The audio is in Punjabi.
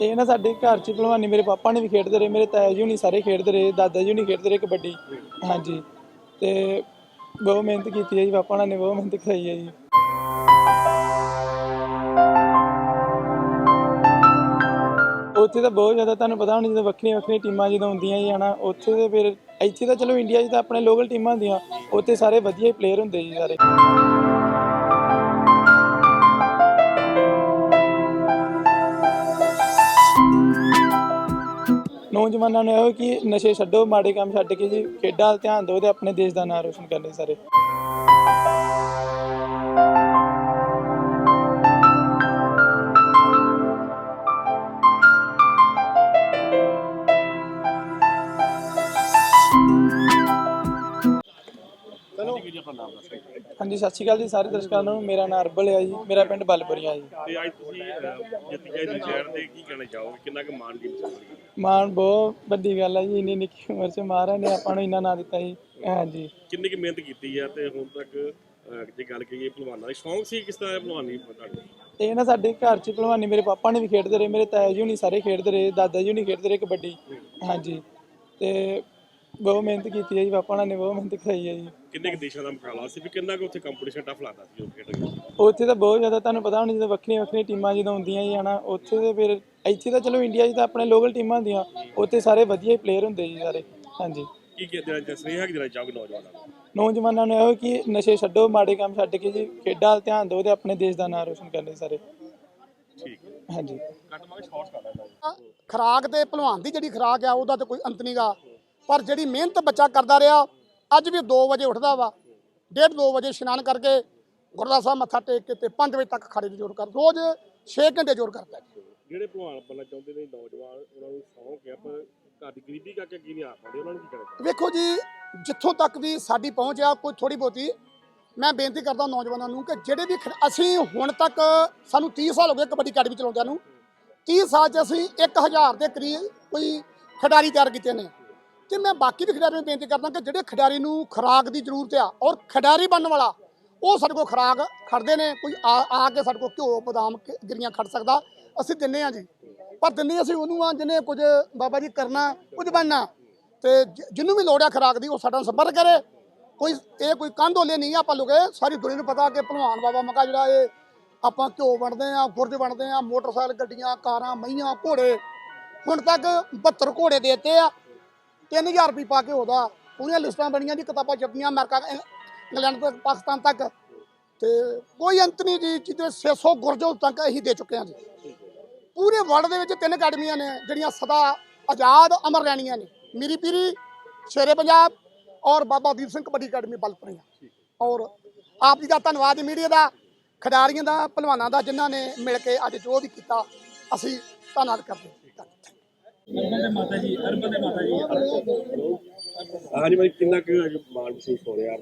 ਇਹ ਨਾ ਸਾਡੇ ਘਰ ਚ ਭਲਵਾਨੀ ਮੇਰੇ ਪਾਪਾ ਨੇ ਵੀ ਖੇਡਦੇ ਰਹੇ, ਮੇਰੇ ਤਾਇਆ ਜੀ ਹੁਣੀ ਸਾਰੇ ਖੇਡਦੇ ਰਹੇ, ਦਾਦਾ ਜੀ ਹੁਣੀ ਖੇਡਦੇ ਰਹੇ ਕਬੱਡੀ। ਹਾਂਜੀ, ਤੇ ਬਹੁਤ ਮਿਹਨਤ ਕੀਤੀ ਹੈ ਜੀ, ਪਾਪਾ ਨਾਲ ਨੇ ਬਹੁਤ ਮਿਹਨਤ ਕਰਾਈ ਹੈ ਜੀ। ਉੱਥੇ ਤਾਂ ਬਹੁਤ ਜ਼ਿਆਦਾ ਤੁਹਾਨੂੰ ਪਤਾ ਹੁਣ, ਜਦੋਂ ਵੱਖਰੀਆਂ ਵੱਖਰੀਆਂ ਟੀਮਾਂ ਜਦੋਂ ਹੁੰਦੀਆਂ ਜੀ, ਹਨਾ, ਉੱਥੇ ਤੇ ਫਿਰ ਇੱਥੇ ਤਾਂ ਚਲੋ ਇੰਡੀਆ 'ਚ ਤਾਂ ਆਪਣੇ ਲੋਕਲ ਟੀਮਾਂ ਹੁੰਦੀਆਂ, ਉੱਥੇ ਸਾਰੇ ਵਧੀਆ ਹੀ ਪਲੇਅਰ ਹੁੰਦੇ ਜੀ ਸਾਰੇ। ਨੌਜਵਾਨਾਂ ਨੂੰ ਇਹੋ ਕਿ ਨਸ਼ੇ ਛੱਡੋ, ਮਾੜੇ ਕੰਮ ਛੱਡ ਕੇ ਜੀ, ਖੇਡਾਂ ਵੱਲ ਧਿਆਨ ਦਿਓ ਤੇ ਆਪਣੇ ਦੇਸ਼ ਦਾ ਨਾਮ ਰੋਸ਼ਨ ਕਰਨੇ ਸਾਰੇ। ਹਾਂਜੀ ਸਤਿ ਸ਼੍ਰੀ ਅਕਾਲ ਜੀ ਸਾਰੇ ਦਰਸ਼ਕਾਂ ਨੂੰ। ਮੇਰਾ ਨਾਮ ਅਰਬਲ ਹੈ ਜੀ। ਮੇਰਾ ਪਿੰਡ ਬਲਪੁਰੀਆ ਜੀ। ਤੇ ਅੱਜ ਤੁਸੀਂ ਅਹ, ਜਿੱਤ ਗਏ ਜੀ ਸ਼ਹਿਰ ਦੇ ਕੀ ਕਹਿਣਾ ਚਾਹੋਗੇ? ਕਿੰਨਾ ਕੁ ਮਾਣ ਦੀ ਮਿਸਾਲ ਹੈ ਮਾਣ ਬਹੁਤ ਵੱਡੀ ਗੱਲ ਹੈ ਜੀ। ਇੰਨੀ ਨਿੱਕੀ ਉਮਰ 'ਚ ਮਹਾਰਾਜ ਨੇ ਆਪਾਂ ਨੂੰ ਇੰਨਾ ਨਾਂ ਦਿੱਤਾ ਜੀ। ਹਾਂਜੀ। ਕਿੰਨੀ ਕੁ ਮਿਹਨਤ ਕੀਤੀ ਹੈ ਤੇ ਹੁਣ ਤੱਕ ਅਹ, ਜੇ ਗੱਲ ਕਰੀਏ ਪਹਿਲਵਾਨਾਂ ਦੀ ਸ਼ੌਂਕ ਸੀ ਕਿਸ ਤਰ੍ਹਾਂ ਦਾ ਪਹਿਲਵਾਨੀ ਤੁਹਾਡੀ? ਇਹ ਨਾ ਸਾਡੇ ਘਰ 'ਚ ਭਲਵਾਨੀ ਮੇਰੇ ਪਾਪਾ ਨੇ ਵੀ ਖੇਡਦੇ ਰਹੇ ਮੇਰੇ ਤਾਇਆ ਜੀ ਹੁਣੀ ਸਾਰੇ ਖੇਡਦੇ ਰਹੇ ਦਾਦਾ ਜੀ ਹੁਣੀ ਖੇਡਦੇ ਰਹੇ ਕਬੱਡੀ। ਹਾਂਜੀ। ਤੇ ਬਹੁਤ ਮਿਹਨਤ ਕੀਤੀ ਹੈ ਜੀ ਪਾਪਾ ਨੇ ਬਹੁਤ ਮਿਹਨਤ ਕਰਾਈ ਹੈ ਜੀ। ਕਿੰਨੇ ਕੁ ਦੇਸ਼ਾਂ ਦਾ ਮੁਕਾਬਲਾ ਸੀ ਵੀ ਕਿੰਨਾ ਕੁ ਉੱਥੇ ਕੰਪੀਟੀਸ਼ਨ ਟਫ ਲੱਗਦਾ ਸੀ ਉਹ ਖੇਡ ਉੱਥੇ ਤਾਂ ਬਹੁਤ ਜ਼ਿਆਦਾ ਤੁਹਾਨੂੰ ਪਤਾ ਹੁਣ ਜਦੋਂ ਵੱਖਰੀਆਂ ਵੱਖਰੀਆਂ ਟੀਮਾਂ ਜਦੋਂ ਹੁੰਦੀਆਂ ਜੀ ਹਨਾ ਉੱਥੇ ਤੇ ਫਿਰ ਇੱਥੇ ਤਾਂ ਚਲੋ ਇੰਡੀਆ 'ਚ ਤਾਂ ਆਪਣੇ ਲੋਕਲ ਟੀਮਾਂ ਹੁੰਦੀਆਂ ਉੱਥੇ ਸਾਰੇ ਵਧੀਆ ਹੀ ਪਲੇਅਰ ਹੁੰਦੇ ਜੀ ਸਾਰੇ ਹਾਂਜੀ। ਕੀ ਕੀ ਦੇਣਾ ਚਾਹ ਸੁਨੇਹਾ ਕੀ ਦੇਣਾ ਚਾਹੋਗੇ ਨੌਜਵਾਨਾਂ ਨੂੰ? ਨੌਜਵਾਨਾਂ ਨੂੰ ਇਹੋ ਕਿ ਨਸ਼ੇ ਛੱਡੋ ਮਾੜੇ ਕੰਮ ਛੱਡ ਕੇ ਜੀ ਖੇਡਾਂ ਵੱਲ ਧਿਆਨ ਦਿਓ ਤੇ ਆਪਣੇ ਦੇਸ਼ ਦਾ ਨਾਮ ਰੋਸ਼ਨ ਕਰਨੇ ਸਾਰੇ। ਠੀਕ ਹੈ। ਹਾਂਜੀ। ਕੱਟ ਮਾਗੇ ਸ਼ਾਰਟਸ ਕਰ ਲੈਣਾ ਖਰਾਕ ਤੇ ਭਲਵਾਨ ਦੀ ਜਿਹੜੀ ਖਰਾਕ ਆ ਉਹਦਾ ਤੇ ਕੋਈ ਅੰਤ ਨਹੀਂਗਾ ਪਰ ਜਿਹੜੀ ਮਿਹਨਤ ਬੱਚਾ ਕਰਦਾ ਰਿਹਾ ਅੱਜ ਵੀ 2 ਵਜੇ ਉੱਠਦਾ ਵਾ ਡੇਢ 2 ਵਜੇ ਇਸ਼ਨਾਨ ਕਰਕੇ ਗੁਰਦੁਆਰਾ ਸਾਹਿਬ ਮੱਥਾ ਟੇਕ ਕੇ ਤੇ 5 ਵਜੇ ਤੱਕ ਖੜੇ ਜੋਰ ਕਰ ਰੋਜ਼ 6 ਘੰਟੇ ਜੋਰ ਕਰਦਾ। ਜਿਹੜੇ ਪਹਿਲਵਾਨ ਬਣਨਾ ਚਾਹੁੰਦੇ ਨੇ ਨੌਜਵਾਨ ਉਹਨਾਂ ਨੂੰ ਸ਼ੌਂਕ ਹੈ ਪਰ ਘਰ ਦੀ ਗਰੀਬੀ ਕਰਕੇ ਕੀ ਨਹੀਂ ਆ ਪਾਉਂਦੇ ਉਹਨਾਂ ਨੂੰ ਕੀ ਚਾਹੋਗੇ? ਵੇਖੋ ਜੀ ਜਿੱਥੋਂ ਤੱਕ ਵੀ ਸਾਡੀ ਪਹੁੰਚ ਆ ਕੋਈ ਥੋੜੀ ਬਹੁਤੀ ਮੈਂ ਬੇਨਤੀ ਕਰਦਾ ਨੌਜਵਾਨਾਂ ਨੂੰ ਕਿ ਜਿਹੜੇ ਵੀ ਅਸੀਂ ਹੁਣ ਤੱਕ ਸਾਨੂੰ 30 ਸਾਲ ਹੋ ਗਏ ਕਬੱਡੀ ਅਕੈਡਮੀ ਚਲਾਉਂਦਿਆਂ ਨੂੰ 30 ਸਾਲ 'ਚ ਅਸੀਂ 1000 ਦੇ ਕਰੀਬ ਕੋਈ ਖਿਡਾਰੀ ਤਿਆਰ ਕੀਤੇ ਨੇ ਤੇ ਮੈਂ ਬਾਕੀ ਵੀ ਖਿਡਾਰੀਆਂ ਨੂੰ ਬੇਨਤੀ ਕਰਦਾ ਕਿ ਜਿਹੜੇ ਖਿਡਾਰੀ ਨੂੰ ਖੁਰਾਕ ਦੀ ਜ਼ਰੂਰਤ ਆ ਔਰ ਖਿਡਾਰੀ ਬਣਨ ਵਾਲਾ, ਉਹ ਸਾਡੇ ਕੋਲ ਖੁਰਾਕ ਖੜਦੇ ਨੇ, ਕੋਈ ਆ ਆ ਕੇ ਸਾਡੇ ਕੋਲ ਘਿਓ, ਬਦਾਮ ਗਿਰੀਆਂ ਖੜ ਸਕਦਾ, ਅਸੀਂ ਦਿੰਨੇ ਆ ਜੀ। ਪਰ ਦਿੰਨੇ ਅਸੀਂ ਉਹਨੂੰ ਆ, ਜਿਹਨੇ ਕੁਝ ਬਾਬਾ ਜੀ ਕਰਨਾ, ਕੁਝ ਬਣਨਾ, ਤੇ ਜਿ- ਜਿਹਨੂੰ ਵੀ ਲੋੜ ਆ ਖੁਰਾਕ ਦੀ, ਉਹ ਸਾਡਾ ਸੰਪਰਕ ਕਰੇ। ਕੋਈ ਇਹ ਕੋਈ ਕੰਧੋਲੇ ਨਹੀਂ ਆਪਾਂ ਲੁਕੇ, ਸਾਰੀ ਦੁਨੀਆ ਨੂੰ ਪਤਾ ਕਿ ਭਲਵਾਨ ਬਾਬਾ ਮੱਕਾ ਜਿਹੜਾ ਇਹ ਆਪਾਂ ਘਿਓ ਵੰਡਦੇ ਆ ਗੁਰਜ ਵੰਡਦੇ ਆ, ਮੋਟਰਸਾਈਕਲ, ਗੱਡੀਆਂ, ਕਾਰਾਂ ਮਈਆਂ ਘੋੜੇ, ਹੁਣ ਤੱਕ 72 ਘੋੜੇ ਦੇ ਦਿੱਤੇ ਆ। 3000 ਰੁਪਏ ਪਾ ਕੇ ਉਹਦਾ। ਪੂਰੀਆਂ ਲਿਸਟਾਂ ਬਣੀਆਂ ਜੀ, ਕਿਤਾਬਾਂ ਛਪੀਆਂ, ਅਮਰੀਕਾ ਇੰਗਲੈਂਡ ਤੱਕ ਪਾਕਿਸਤਾਨ ਤੱਕ। ਤੇ ਕੋਈ ਅੰਤ ਨਹੀਂ ਜੀ ਜਿਹਦੇ 600 ਗੁਰਜੋ ਤੱਕ ਅਸੀਂ ਦੇ ਚੁੱਕੇ ਹਾਂ ਜੀ। ਪੂਰੇ ਵਰਲਡ ਦੇ ਵਿੱਚ ਤਿੰਨ ਅਕੈਡਮੀਆਂ ਨੇ, ਜਿਹੜੀਆਂ ਸਦਾ ਆਜ਼ਾਦ ਅਮਰ ਰਹਿਣੀਆਂ ਨੇ। ਮੇਰੀ ਪੀਰੀ, ਸ਼ੇਰੇ ਪੰਜਾਬ ਔਰ ਬਾਬਾ ਦੀਪ ਸਿੰਘ ਕਬੱਡੀ ਅਕੈਡਮੀ ਬਲਪਰੀਆਂ ਔਰ ਆਪ ਜੀ ਦਾ ਧੰਨਵਾਦ ਮੀਡੀਆ ਦਾ, ਖਿਡਾਰੀਆਂ ਦਾ ਪਹਿਲਵਾਨਾਂ ਦਾ, ਜਿਨ੍ਹਾਂ ਨੇ ਮਿਲ ਕੇ ਅੱਜ ਜੋ ਵੀ ਕੀਤਾ, ਅਸੀਂ ਧੰਨਵਾਦ ਕਰਦੇ ਹਾਂ। ਹਾਂਜੀ ਭਾਈ ਕਿੰਨਾ ਕੁ ਅੱਜ ਮਾਣ ਮਹਿਸੂਸ ਹੋ ਰਿਹਾ?